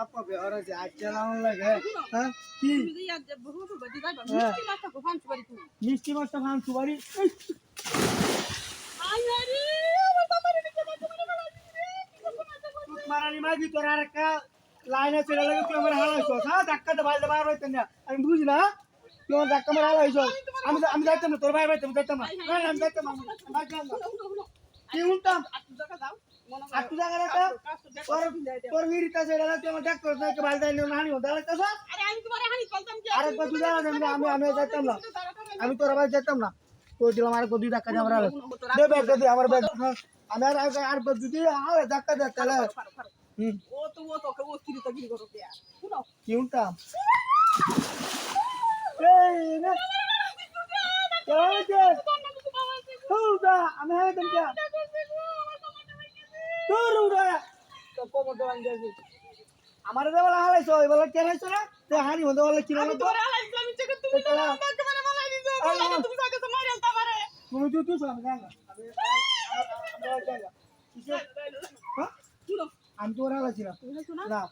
বাপ্পা বেহর আছে আজ চালানো লাগে হ্যাঁ? কি? যে যে হ্যাঁ। মিষ্টি মাছটা গোফান চুবারি মিষ্টি মাছটা ভাঙ সুবারি আই হারি আমার বাবার দিকে দেখো মানে বলা দিছে কি করব না। দেখো মারানি মাগি তোর আর একটা লাইন আছে লাগে হ্যাঁ বাইরে আমি যাইতাম না তোর ভাই ভাই তুমি যাইতাম না। না, আমি যাইতাম যাইতাম কি উল্টাম দেখো তোর তোর বিড়িটা সেটা তুই আমার দেখ তোর নাকি বাইরে যাইনি না হানি হতে লাগতেছ। আরে আমি তোর ভাই যেতাম না। তোর দিলাম আর দুই ধাক্কা দিয়ে আমার দে ব্যাগ দে আমার ব্যাগ। আমি আর আর- যদি আর ধাক্কা দে তাহলে ও তো ও তো ও কি তো গিরি করো দিয়া শুনো। এই না। কেমন আছে উল্টা। আমি হ্যাঁ তুমি তোর উড়া তো আমার দেওয়ালা হালাইছো এবার কেন হইছো না তে হানি হতে বলে কি তো? তুমি তুই তুই আমি তো ওরা হালাইছি না? না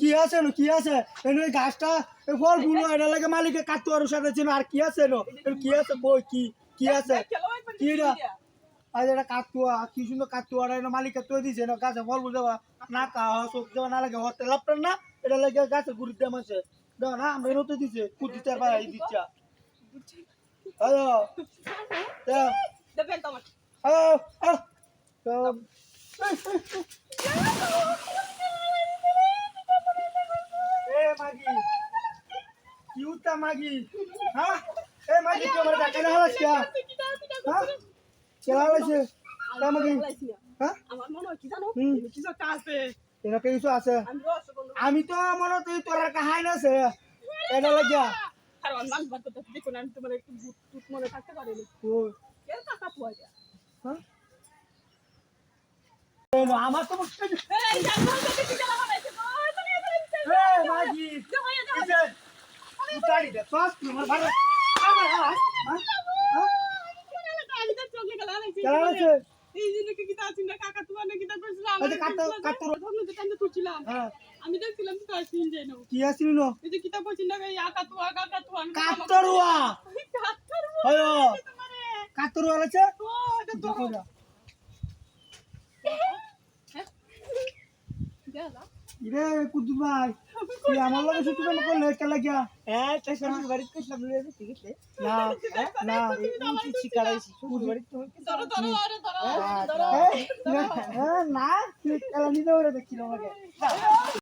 কি আছে নো? কি আছে? এনে গাছটা ফল ফুল এটা লাগে মালিকে কাটতে আর সাথে আর কি আছে নো? কি আছে? কই? কি? কি আছে? কি রে আজ এটা কাটুয়া, কি সুন্দর কাটুয়া, এটা মালিকে তো দিছে না গাছে ফল দেওয়া না কা সব দেওয়া না লাগে হতে লাপটার না, এটা লাগে গাছে গুড়ি দেওয়া আছে দেওয়া দিচ্ছা হ্যালো মাগি কি উত্তা মাগি হ্যাঁ? এ মাগি, তুই আমার ডাকা না হলাস হ্যাঁ? হলাইছে হ্যাঁ আমার মনে হয় কি জানো কিছু এনে কিছু আছে আমি তো মনে তুই তোর কাহাই না আছে এটা লাগিয়া কারণ মানুষ বাদ করতে দেখুন আমি তোমার একটু ভূত টুত মনে থাকতে পারিনি ও কেন টাকা পাওয়া যায় হ্যাঁ আমার তো মুখে এই জানো তো কি জানা হবে ওই তুমি এসে এ মাগি কিসে দে সস তোমার ভালো আমার হ্যাঁ কেলা হলাইছে এই জন্য কি কিতা আছিস না কাকা তোমার না কিতা করছিল এই যে কাটো- কাটো- তো কান্দে তুলছিলাম? হ্যাঁ। আমি দেখছিলাম তো আসিন যাই না কি নো এই যে কিতা না এই আকা কাকা তুয়া আমি কাতরুয়া! কাতরুয়া কাতরুয়া লাগছে ও এটা তো দেখো যা দেলা ইরে কুদ্দুস ভাই তুই আমার লগে শুধু কেন করলে কে লাগিয়া? হ্যাঁ তাই শ্বশুর বাড়িতে কইছিলাম লয়ে ঠিক আছে? না না কি শিকারাইছি শ্বশুর বাড়িতে তোমাকে ধরো ধরো আরে ধরো ধরো না, তুই নিতে ওরে দেখছিল আমাকে।